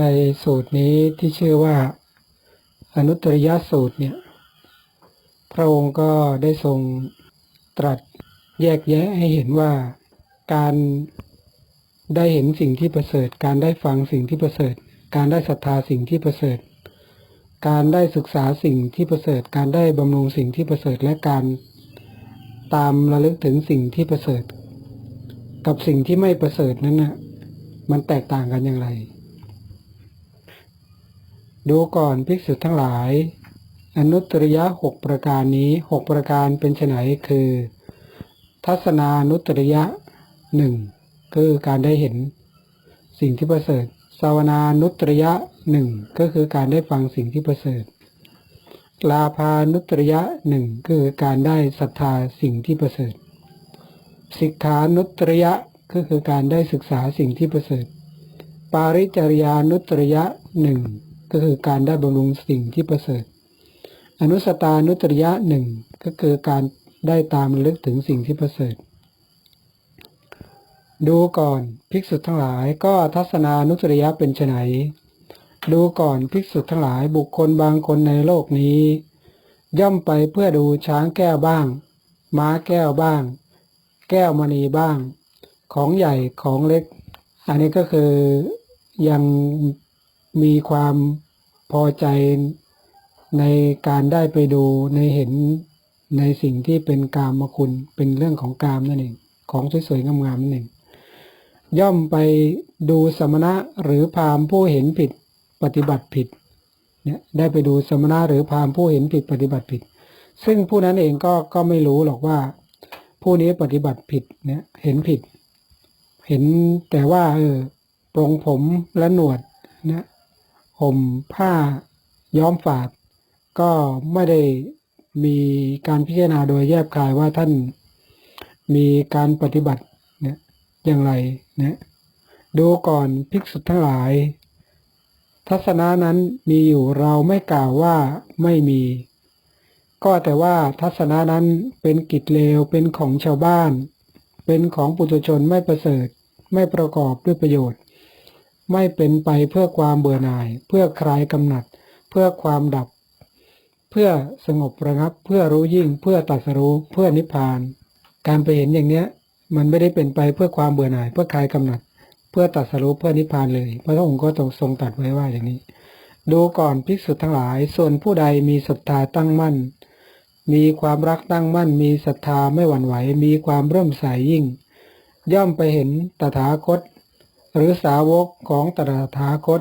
ในสูตรนี้ที่ชื่อว่า อนุตริยสูตรเนี่ย พระองค์ก็ได้ทรงตรัสแยกแยะให้เห็นว่าการได้เห็นสิ่งที่ประเสริฐ การได้ฟังสิ่งที่ประเสริฐ การได้ศรัทธาสิ่งที่ประเสริฐ การได้ศึกษาสิ่งที่ประเสริฐ การได้บำรุงสิ่งที่ประเสริฐและการตามระลึกถึงสิ่งที่ประเสริฐ กับสิ่งที่ไม่ประเสริฐนั้นนะมันแตกต่างกันอย่างไร ดูก่อนภิกษุทั้งหลาย อนุตริยะหกประการนี้หกประการเป็นไฉนคือ ทัศนานุตริยะหนึ่งคือการได้เห็น สิ่งที่ประเสริฐสาวนานุตริยะหนึ่งก็คือการได้ฟังสิ่งที่ประเสริฐลาพานุตริยะหนึ่งคือการได้ศรัทธาสิ่งที่ประเสริฐสิกขานุตริยะก็คือการได้ศึกษาสิ่งที่ประเสริฐ ปาริจริยานุตริยะหนึ่ง ก็คือการได้บำรุงสิ่งที่ประเสริฐ อนุสตานุตริยะหนึ่งก็คือการได้ตามลึกถึงสิ่งที่ประเสริฐ ดูก่อนภิกษุทั้งหลายก็ทัศนานุตริยะเป็นไนดูก่อนภิกษุทั้งหลายบุคคลบางคนในโลกนี้ ย่อมไปเพื่อดูช้างแก้วบ้าง ม้าแก้วบ้าง แก้วมณีบ้าง ของใหญ่ของเล็ก อันนี้ก็คือยัง มีความพอใจในการได้ไปดูในเห็นในสิ่งที่เป็นกามคุณเป็นเรื่องของกามนั่นเองของสวยๆงามๆนั่นเองย่อมไปดูสมณะหรือพามผู้เห็นผิดปฏิบัติผิดเนี่ยได้ไปดูสมณะหรือพามผู้เห็นผิดปฏิบัติผิด ซึ่งผู้นั้นเองก็ก็ไม่รู้หรอกว่า ผู้นี้ปฏิบัติผิดเนี่ยเห็นผิด เห็นแต่ว่าเออปรงผมและหนวดนะ ห่มผ้าย้อมฝาด ก็ไม่ได้มีการพิจารณาโดยแยบคายว่าท่านมีการปฏิบัติเนี่ยอย่างไรนะดูก่อนภิกษุทั้งหลาย ทัศนะนั้นมีอยู่เราไม่กล่าวว่าไม่มี ก็แต่ว่าทัศนะนั้นเป็นกิจเลวเป็นของชาวบ้าน เป็นของปุถุชนไม่ประเสริฐไม่ประกอบด้วยประโยชน์ ไม่เป็นไปเพื่อความเบื่อหน่าย เพื่อคลายกำหนัด เพื่อความดับ เพื่อสงบระงับ เพื่อรู้ยิ่ง เพื่อตรัสรู้เพื่อนิพพาน การไปเห็นอย่างเนี้ย มันไม่ได้เป็นไปเพื่อความเบื่อหน่าย เพื่อคลายกำหนัด เพื่อตรัสรู้เพื่อนิพพานเลยพระองค์ก็ทรงตรัสไว้ว่าอย่างนี้ ดูก่อนภิกษุทั้งหลาย ส่วนผู้ใดมีศรัทธาตั้งมั่น มีความรักตั้งมั่น มีศรัทธาไม่หวั่นไหว มีความเริ่มใสยิ่ง ย่อมไปเห็นตถาคต หรือสาวกของตถาคต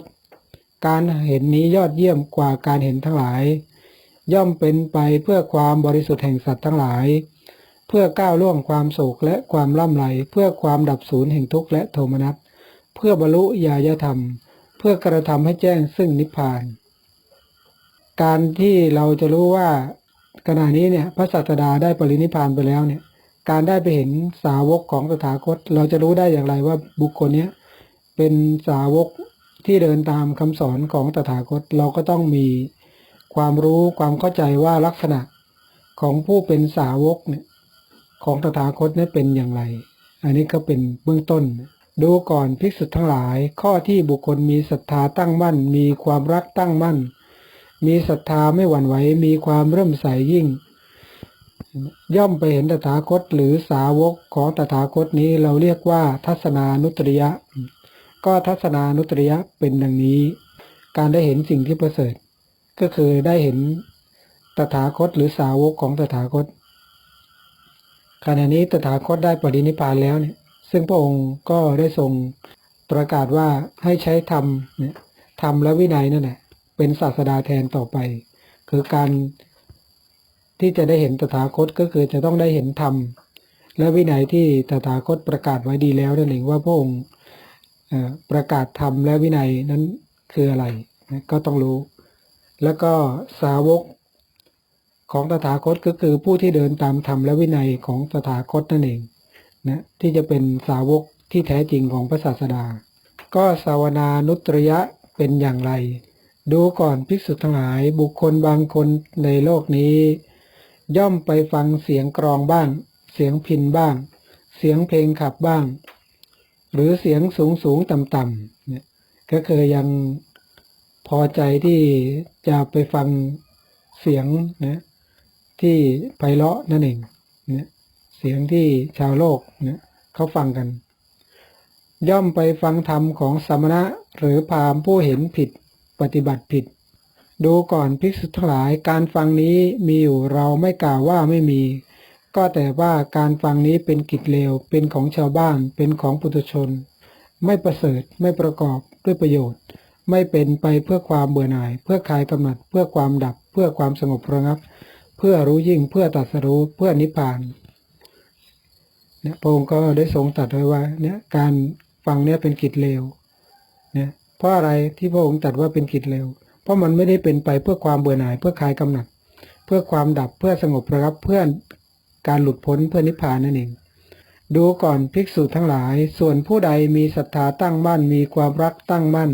การเห็นนี้ยอดเยี่ยมกว่าการเห็นทั้งหลาย ย่อมเป็นไปเพื่อความบริสุทธิ์แห่งสัตว์ทั้งหลาย เพื่อก้าวล่วงความโศกและความล่ำไรเพื่อความดับสูญแห่งทุกข์และโทมนัสเพื่อบรรลุญาญธรรม เพื่อกระทำให้แจ้งซึ่งนิพพาน การที่เราจะรู้ว่าขณะนี้เนี่ยพระสัตดาได้ปรินิพพานไปแล้วเนี่ย การได้ไปเห็นสาวกของตถาคต เราจะรู้ได้อย่างไรว่าบุคคลเนี้ย เป็นสาวกที่เดินตามคำสอนของตถาคตเราก็ต้องมีความรู้ความเข้าใจว่าลักษณะของผู้เป็นสาวกเนี่ยของตถาคตนี่เป็นอย่างไร อันนี้ก็เป็นเบื้องต้น ดูก่อนภิกษุทั้งหลาย ข้อที่บุคคลมีศรัทธาตั้งมั่น มีความรักตั้งมั่น มีศรัทธาไม่หวั่นไหวมีความเริ่มใสยิ่ง ย่อมไปเห็นตถาคตหรือสาวกของตถาคตนี้เราเรียกว่าทัศนานุตริยะ ก็ทัศนานุตริยะเป็นดังนี้ การได้เห็นสิ่งที่ประเสริฐ ก็คือได้เห็นตถาคตหรือสาวกของตถาคต ขณะนี้ตถาคตได้ปรินิพพานแล้วเนี่ยซึ่งพระองค์ก็ได้ทรงประกาศว่าให้ใช้ธรรมเนี่ยธรรมและวินัยนั่นแหละเป็นศาสดาแทนต่อไป คือการที่จะได้เห็นตถาคตก็คือจะต้องได้เห็นธรรมและวินัยที่ตถาคตประกาศไว้ดีแล้วนั่นเองว่าพระองค์ ประกาศธรรมและวินัยนั้นคืออะไรก็ต้องรู้ แล้วก็สาวกของตถาคตก็คือผู้ที่เดินตามธรรมและวินัยของตถาคตนั่นเองนะที่จะเป็นสาวกที่แท้จริงของพระศาสดา ก็สาวนานุตริยะเป็นอย่างไร ดูก่อนภิกษุทั้งหลายบุคคลบางคนในโลกนี้ ย่อมไปฟังเสียงกรองบ้าง เสียงพินบ้าง เสียงเพลงขับบ้าง หรือเสียงสูงสูงต่ำต่ำเนี่ยก็คือยังพอใจที่จะไปฟังเสียงนะที่ไพเราะนั่นเองเนะเสียงที่ชาวโลกเนะเขาฟังกัน ย่อมไปฟังธรรมของสมณะหรือพรามผู้เห็นผิดปฏิบัติผิด ดูก่อนภิกษุทั้งหลายการฟังนี้มีอยู่เราไม่กล่าวว่าไม่มี ก็แต่ว่าการฟังนี้เป็นกิจเลว เป็นของชาวบ้าน เป็นของปุถุชน ไม่ประเสริฐ ไม่ประกอบด้วยประโยชน์ ไม่เป็นไปเพื่อความเบื่อหน่าย เพื่อคลายกำหนัด เพื่อความดับ เพื่อความสงบระงับ เพื่อรู้ยิ่ง เพื่อตรัสรู้ เพื่อนิพพาน เนี่ยพระองค์ก็ได้ทรงตรัสไว้ว่า เนี่ยการฟังเนี่ยเป็นกิจเลว เนี่ย เพราะอะไรที่พระองค์ตรัสว่าเป็นกิจเลว เพราะมันไม่ได้เป็นไปเพื่อความเบื่อหน่าย เพื่อคลายกำหนัด เพื่อความดับ เพื่อสงบระงับ เพื่อ การหลุดพ้นเพื่อนิพพานนั่นเอง ดูก่อนภิกษุทั้งหลาย ส่วนผู้ใดมีศรัทธาตั้งมั่น มีความรักตั้งมั่น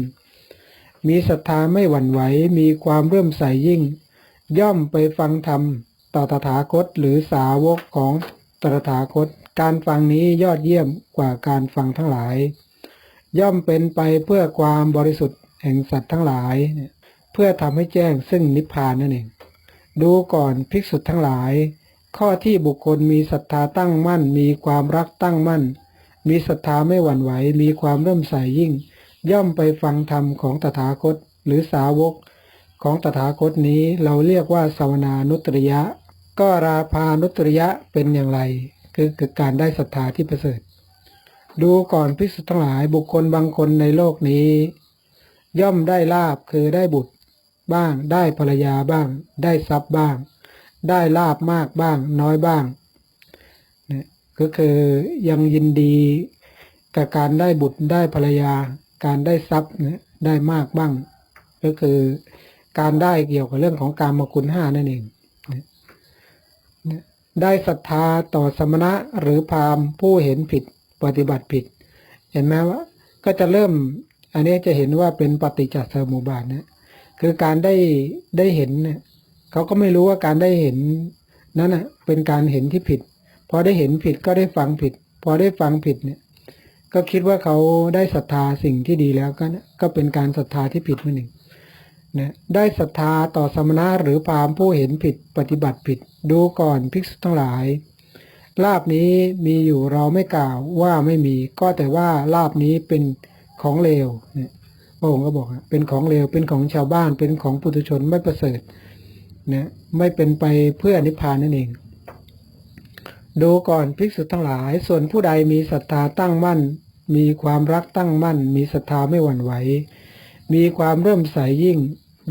มีศรัทธาไม่หวั่นไหว มีความเรื่มใสยิ่ง ย่อมไปฟังธรรมต่อตถาคตหรือสาวกของตถาคต การฟังนี้ยอดเยี่ยมกว่าการฟังทั้งหลาย ย่อมเป็นไปเพื่อความบริสุทธิ์แห่งสัตว์ทั้งหลาย เพื่อทำให้แจ้งซึ่งนิพพานนั่นเอง ดูก่อนภิกษุทั้งหลาย ข้อที่บุคคลมีศรัทธาตั้งมั่น มีความรักตั้งมั่น มีศรัทธาไม่หวั่นไหว มีความเริ่มใสยิ่ง ย่อมไปฟังธรรมของตถาคต หรือสาวก ของตถาคตนี้เราเรียกว่าสวนานุตริยะ ก็ราพานุตริยะเป็นอย่างไร คือคือการได้ศรัทธาที่ประเสริฐ ดูก่อนภิกษุทั้งหลายบุคคลบางคนในโลกนี้ ย่อมได้ลาบคือได้บุตรบ้าง ได้ภรรยาบ้าง ได้ทรัพย์บ้าง ได้ลาบมากบ้างน้อยบ้างนะก็คือยังยินดีกับการได้บุตรได้ภรรยา การได้ทรัพย์นะได้มากบ้าง ก็คือการได้เกี่ยวกับเรื่องของการมคุณห้านั่นเองนะได้ศรัทธาต่อสมณะหรือพราหมณ์ผู้เห็นผิดปฏิบัติผิด เห็นไหมว่าก็จะเริ่มอันนี้จะเห็นว่าเป็นปฏิจจสมุปบาทนะคือการได้ได้เห็นเนี่ย เขาก็ไม่รู้ว่าการได้เห็นนั้นนะเป็นการเห็นที่ผิด พอได้เห็นผิดก็ได้ฟังผิด พอได้ฟังผิดเนี่ย ก็คิดว่าเขาได้ศรัทธาสิ่งที่ดีแล้วก็นะก็เป็นการศรัทธาที่ผิดนั่นเองนะได้ศรัทธาต่อสมณะหรือพามผู้เห็นผิดปฏิบัติผิด ดูก่อนภิกษุทั้งหลาย ลาบนี้มีอยู่เราไม่กล่าวว่าไม่มี ก็แต่ว่าลาบนี้เป็นของเลวเนี่ยพระองค์ก็บอกเป็นของเลวเป็นของชาวบ้านเป็นของปุถุชนไม่ประเสริฐ นะไม่เป็นไปเพื่อนิพพานนั่นเอง ดูก่อนภิกษุทั้งหลาย ส่วนผู้ใดมีศรัทธาตั้งมั่น มีความรักตั้งมั่น มีศรัทธาไม่หวั่นไหว มีความเริ่มใสยิ่ง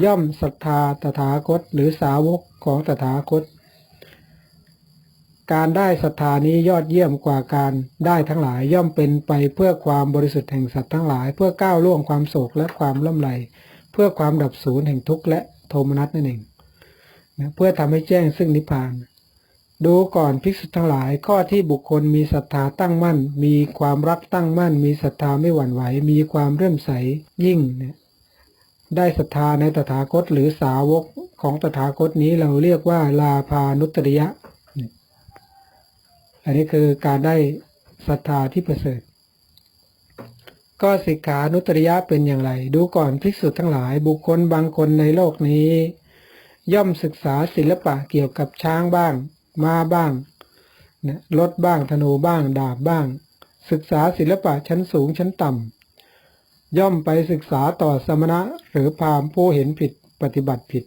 ย่อมศรัทธาตถาคต หรือสาวกของตถาคต การได้ศรัทธานี้ยอดเยี่ยมกว่าการได้ทั้งหลายย่อมเป็นไปเพื่อความบริสุทธิ์แห่งสัตว์ทั้งหลาย เพื่อก้าวล่วงความโศกและความล่ำไร เพื่อความดับสูญแห่งทุกข์และโทมนัสนั่นเอง นะเพื่อทำให้แจ้งซึ่งนิพพาน ดูก่อนภิกษุทั้งหลายข้อที่บุคคลมีศรัทธาตั้งมั่น มีความรักตั้งมั่น มีศรัทธาไม่หวั่นไหว มีความเรื่มใสยิ่งเนี่ยได้ศรัทธาในตถาคตหรือสาวกของตถาคตนี้เราเรียกว่าลาพานุตริยะ อันนี้คือการได้ศรัทธาที่ประเสริฐ ก็สิกขานุตริยะเป็นอย่างไร ดูก่อนภิกษุทั้งหลายบุคคลบางคนในโลกนี้ ย่อมศึกษาศิลปะเกี่ยวกับช้างบ้าง ม้าบ้างนะรถบ้างธนูบ้าง ดาบบ้าง ศึกษาศิลปะชั้นสูงชั้นต่ำย่อมไปศึกษาต่อสมณะหรือพามผู้เห็นผิดปฏิบัติผิด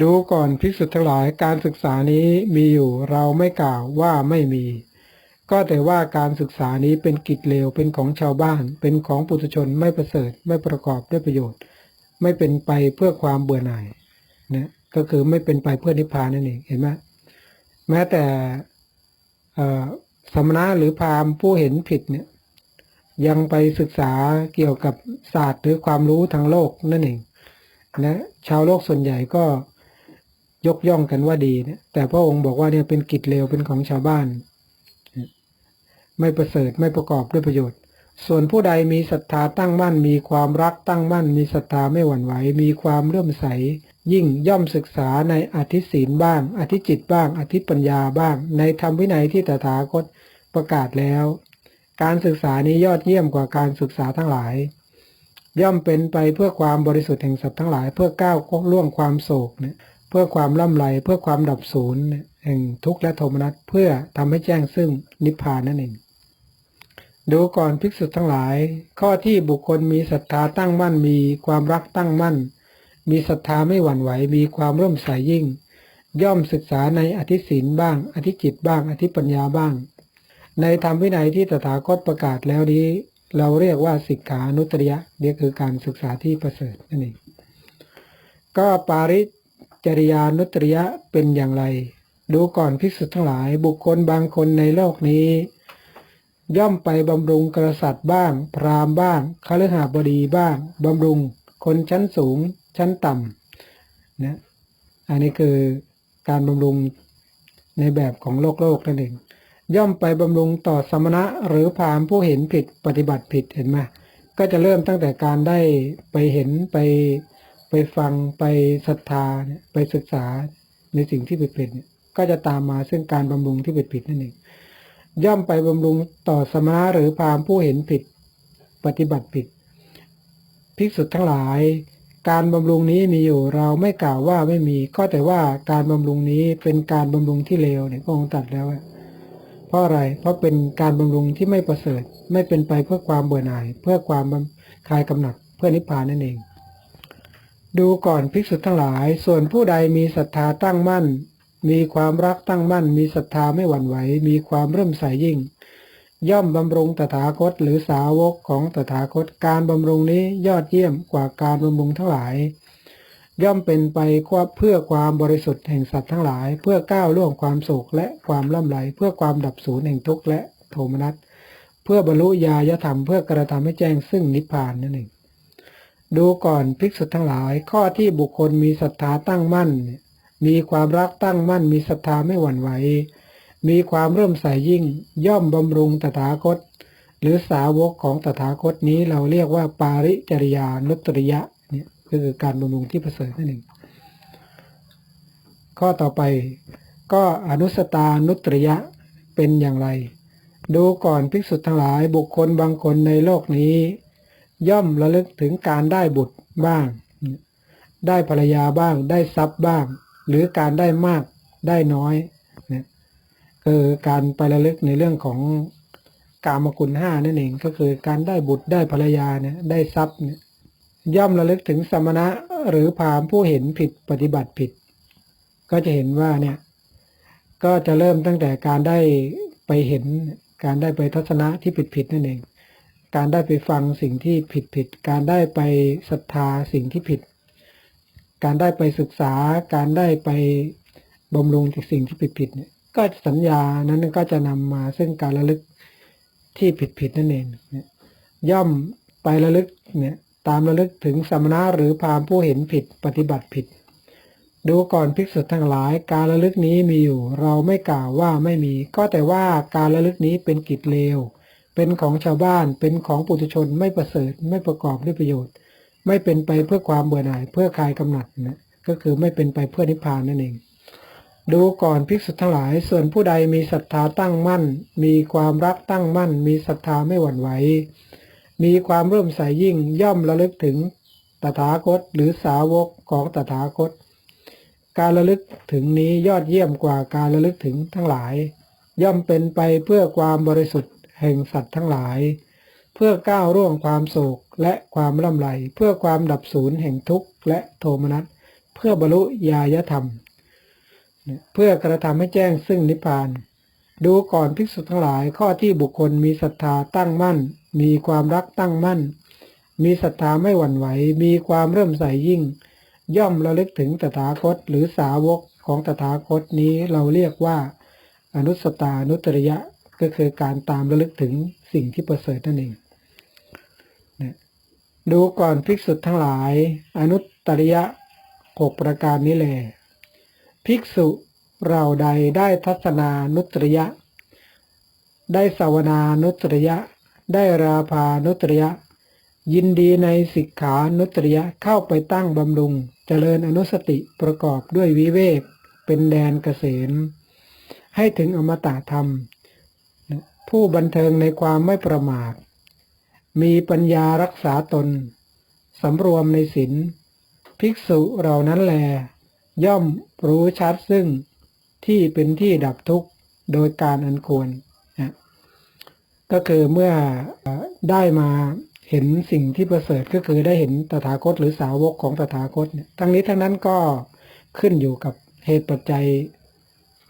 ดูก่อนภิกษุทั้งหลายการศึกษานี้มีอยู่เราไม่กล่าวว่าไม่มี ก็แต่ว่าการศึกษานี้เป็นกิจเลวเป็นของชาวบ้าน เป็นของปุถุชนไม่ประเสริฐไม่ประกอบด้วยประโยชน์ ไม่เป็นไปเพื่อความเบื่อหน่ายนะก็คือไม่เป็นไปเพื่อนิพพานนั่นเองเห็นไหมแม้แต่สมณะหรือพราหมณ์ผู้เห็นผิดเนี่ยยังไปศึกษาเกี่ยวกับศาสตร์หรือความรู้ทางโลกนั่นเองนะชาวโลกส่วนใหญ่ก็ยกย่องกันว่าดีนะแต่พระองค์บอกว่าเนี่ยเป็นกิจเลวเป็นของชาวบ้าน ไม่ประเสริฐไม่ประกอบด้วยประโยชน์ ส่วนผู้ใดมีศรัทธาตั้งมั่น มีความรักตั้งมั่น มีศรัทธาไม่หวั่นไหว มีความเลื่อมใส ยิ่งย่อมศึกษาในอธิศีลบ้าง อธิจิตบ้าง อธิปัญญาบ้าง ในธรรมวินัยที่ตถาคตประกาศแล้ว การศึกษานี้ยอดเยี่ยมกว่าการศึกษาทั้งหลาย ย่อมเป็นไปเพื่อความบริสุทธิ์แห่งสัตว์ทั้งหลาย เพื่อก้าวล่วงความโศกเนี่ยเพื่อความล่ำไรเพื่อความดับศูนย์แห่งทุกข์และโทมนัสเพื่อทำให้แจ้งซึ่งนิพพานนั่นเอง ดูก่อนภิกษุทั้งหลาย ข้อที่บุคคลมีศรัทธาตั้งมั่นมีความรักตั้งมั่น มีศรัทธาไม่หวั่นไหวมีความร่มใสยิ่ง ย่อมศึกษาในอธิศีลบ้าง อธิจิตบ้าง อธิปัญญาบ้าง ในธรรมวินัยที่ตถาคตประกาศแล้วนี้ เราเรียกว่าสิกขานุตริยะนี่คือการศึกษาที่ประเสริฐนั่นเองก็ปาริจริยานุตริยะเป็นอย่างไร ดูก่อนภิกษุทั้งหลายบุคคลบางคนในโลกนี้ ย่อมไปบำรุงกษัตริย์บ้าง พราหมณ์บ้างคฤหบดีบ้างบำรุง คนชั้นสูงชั้นต่ำนะอันนี้คือการบำรุงในแบบของโลกโลกนั่นเองย่อมไปบำรุงต่อสมณะหรือพราหมณ์ผู้เห็นผิดปฏิบัติผิดเห็นไหมก็จะเริ่มตั้งแต่การได้ไปเห็นไปไปฟังไปศรัทธาไปศึกษาในสิ่งที่ผิดผิดเนี่ยก็จะตามมาซึ่งการบำรุงที่ผิดผิดนั่นเอง ย่อมไปบำรุงต่อสมณะหรือพรามผู้เห็นผิด ปฏิบัติผิด ภิกษุทั้งหลาย การบำรุงนี้มีอยู่เราไม่กล่าวว่าไม่มี ก็แต่ว่าการบำรุงนี้เป็นการบำรุงที่เลวเนี่ยพระองค์ตัดแล้วเพราะอะไร เพราะเป็นการบำรุงที่ไม่ประเสริฐ ไม่เป็นไปเพื่อความเบื่อหน่าย เพื่อความคลายกำหนัดเพื่อนิพพานนั่นเอง ดูก่อนภิกษุทั้งหลาย ส่วนผู้ใดมีศรัทธาตั้งมั่น มีความรักตั้งมั่น มีศรัทธาไม่หวั่นไหว มีความเริ่มใสยิ่ง ย่อมบำรุงตถาคตหรือสาวกของตถาคตการบำรุงนี้ยอดเยี่ยมกว่าการบำรุงทั้งหลาย ย่อมเป็นไปเพื่อความบริสุทธิ์แห่งสัตว์ทั้งหลาย เพื่อก้าวล่วงความโศกและความล่ำไรเพื่อความดับสูญแห่งทุกข์และโทมนัสเพื่อบรรลุญาณธรรมเพื่อกระทำให้แจ้งซึ่งนิพพานนั่นเองดูก่อนภิกษุทั้งหลายข้อที่บุคคลมีศรัทธาตั้งมั่น มีความรักตั้งมั่นมีศรัทธาไม่หวั่นไหว มีความเริ่มใสยิ่ง ย่อมบำรุงตถาคต หรือสาวกของตถาคตนี้เราเรียกว่าปาริจริยานุตริยะเนี่ยคือการบำรุงที่ประเสริฐนั่นเองข้อต่อไปก็อนุสตานุตริยะเป็นอย่างไร ดูก่อนภิกษุทั้งหลายบุคคลบางคนในโลกนี้ ย่อมระลึกถึงการได้บุตรบ้าง ได้ภรรยาบ้าง ได้ทรัพย์บ้าง หรือการได้มากได้น้อยเนี่ยคือการไประลึกในเรื่องของกามคุณห้านั่นเองก็คือการได้บุตรได้ภรรยาเนี่ยได้ทรัพย์เนี่ยย่อมระลึกถึงสมณะหรือพามผู้เห็นผิดปฏิบัติผิด ก็จะเห็นว่าเนี่ยก็จะเริ่มตั้งแต่การได้ไปเห็นการได้ไปทัศนะที่ผิดผิดนั่นเอง การได้ไปฟังสิ่งที่ผิดผิด การได้ไปศรัทธาสิ่งที่ผิด การได้ไปศึกษา การได้ไปบำรุงจากสิ่งที่ผิดผิดเนี่ย ก็สัญญานั้นก็จะนำมาซึ่งการระลึกที่ผิดผิดนั่นเอง ย่อมไประลึกเนี่ยตามระลึกถึงสมณะหรือพามผู้เห็นผิดปฏิบัติผิด ดูก่อนภิกษุทั้งหลาย การระลึกนี้มีอยู่ เราไม่กล่าวว่าไม่มี ก็แต่ว่าการระลึกนี้เป็นกิจเลว เป็นของชาวบ้านเป็นของปุถุชนไม่ประเสริฐไม่ประกอบด้วยประโยชน์ ไม่เป็นไปเพื่อความเบื่อหน่าย เพื่อคลายกำหนัดนะก็คือไม่เป็นไปเพื่อนิพพานนั่นเอง ดูก่อนภิกษุทั้งหลาย ส่วนผู้ใดมีศรัทธาตั้งมั่น มีความรักตั้งมั่น มีศรัทธาไม่หวั่นไหว มีความเริ่มใสยิ่งย่อมระลึกถึงตถาคตหรือสาวกของตถาคต การระลึกถึงนี้ยอดเยี่ยมกว่าการระลึกถึงทั้งหลาย ย่อมเป็นไปเพื่อความบริสุทธิ์แห่งสัตว์ทั้งหลาย เพื่อก้าวร่วงความโศก และความล่ำไร เพื่อความดับสูญแห่งทุกข์และโทมนัส เพื่อบรรลุญาธรรม เพื่อกระทำให้แจ้งซึ่งนิพพาน ดูก่อนภิกษุทั้งหลายข้อที่บุคคลมีศรัทธาตั้งมั่น มีความรักตั้งมั่น มีศรัทธาไม่หวั่นไหว มีความเริ่มใสยิ่ง ย่อมระลึกถึงตถาคตหรือสาวกของตถาคตนี้เราเรียกว่า อนุสตานุตริยะก็คือการตามระลึกถึงสิ่งที่ประเสริฐนั่นเอง ดูก่อนภิกษุทั้งหลาย อนุตริยะหกประการนี้แลภิกษุเราใดได้ทัศนานุตริยะ ได้สาวนานุตริยะ ได้ราภานุตริยะ ยินดีในสิกขานุตริยะเข้าไปตั้งบำรุง เจริญอนุสติประกอบด้วยวิเวก เป็นแดนเกษมให้ถึงอมตะธรรม ผู้บันเทิงในความไม่ประมาท มีปัญญารักษาตน สำรวมในศีลภิกษุเหล่านั้นแล ย่อมรู้ชัดซึ่งที่เป็นที่ดับทุกข์โดยการอันควรนะก็คือเมื่อได้มาเห็นสิ่งที่ประเสริฐก็คือได้เห็นตถาคตหรือสาวกของตถาคตเนี่ยทั้งนี้ทั้งนั้นก็ขึ้นอยู่กับเหตุปัจจัย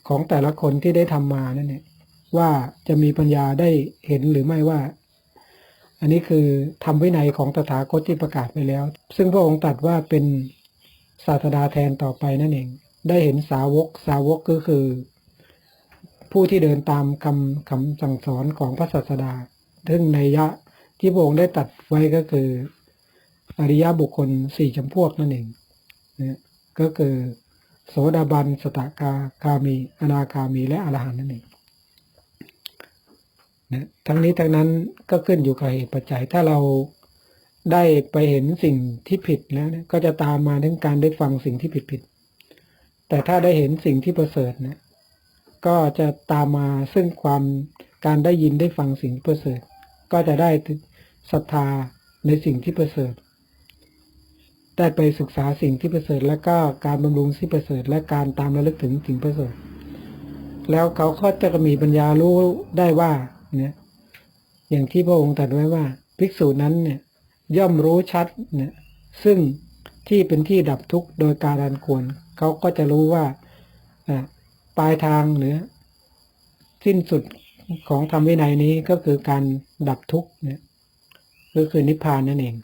ของแต่ละคนที่ได้ทำมานั่นเองว่าจะมีปัญญาได้เห็นหรือไม่ว่า อันนี้คือทำวินัยของตถาคตที่ประกาศไปแล้ว ซึ่งพระองค์ตรัสว่าเป็นศาสดาแทนต่อไปนั่นเอง ได้เห็นสาวกสาวกก็คือ ผู้ที่เดินตามคำคำสั่งสอนของพระศาสดา ซึ่งในยะที่พระองค์ได้ตัดไว้ก็คือ อริยบุคคลสี่จำพวกนั่นเองนะก็คือ โสดาบันสตากาคามี อนาคามีและอรหันต์นั่นเอง นะทั้งนี้ทั้งนั้นก็ขึ้นอยู่กับเหตุปัจจัย ถ้าเราได้ไปเห็นสิ่งที่ผิดแล้วนี่ยก็จะตามมาถึงการได้ฟังสิ่งที่ผิดผิดๆแต่ถ้าได้เห็นสิ่งที่ประเสริฐนะก็จะตามมาซึ่งความการได้ยินได้ฟังสิ่งที่ประเสริฐ ก็จะได้ศรัทธาในสิ่งที่ประเสริฐ ได้ไปศึกษาสิ่งที่ประเสริฐ และก็การบำรุงที่ประเสริฐ และการตามระลึกถึงสิ่งประเสริฐ แล้วเขาก็จะมีปัญญารู้ได้ว่า นี่ยอย่างที่พระองค์ตรัสไว้ว่า ภิกษุนั้นเนี่ยย่อมรู้ชัดเนี่ยซึ่งที่เป็นที่ดับทุกข์โดยการันควรเขาก็จะรู้ว่าอ่าปลายทางหรือสิ้นสุดของธรรมวินัยนี้ก็คือการดับทุกข์เนี่ยก็คือนิพพานนั่นเอง